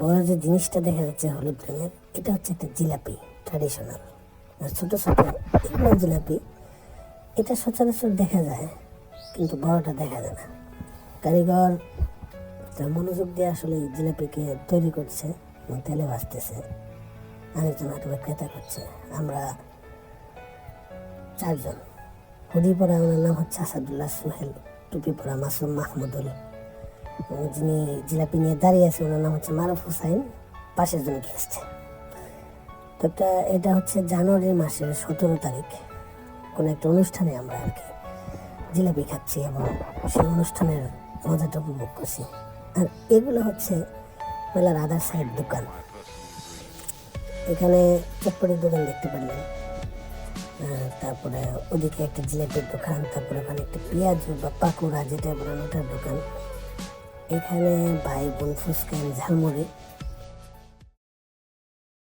বড় যে জিনিসটা দেখা যাচ্ছে হলুদ রঙের, এটা হচ্ছে একটা জিলাপি ট্র্যাডিশনাল আর ছোটো ছোটো এগুলো জিলাপি, এটা সচরাচর দেখা যায়, কিন্তু বড়টা দেখা যায় না। কারিগর তার মনোযোগ দিয়ে আসলে জিলাপিকে তৈরি করছে এবং তেলে ভাজতেছে। আরেকজন হয়তো ক্রেতা করছে, আমরা চারজন। হুডি পরা ওনার নাম হচ্ছে আসাদুল্লাহ সোহেল টুপি পরা মাসুম মাহমুদুল। যিনি জিলাপি নিয়ে দাঁড়িয়ে আছে, ওনার নাম হচ্ছে মারুফ হুসাইন, পাশের জন গেস্ট তো এটা হচ্ছে জানুয়ারি মাসের সতেরো তারিখ। কোনো একটা অনুষ্ঠানে আমরা আর কি জিলাপি খাচ্ছি এবং সেই অনুষ্ঠানের মজাটা উপভোগ করছি। আর এগুলো হচ্ছে মেলার আদার সাইড দোকান। এখানে চটপটির দোকান দেখতে পারলেন। তারপরে ওদিকে একটা জিলাপির দোকান, তারপরে ওখানে একটা পেঁয়াজ বা পাকুড়া যেটা বলেন ওটার দোকান। এখানে ভাই বোন ফুচকা ঝালমুড়ি।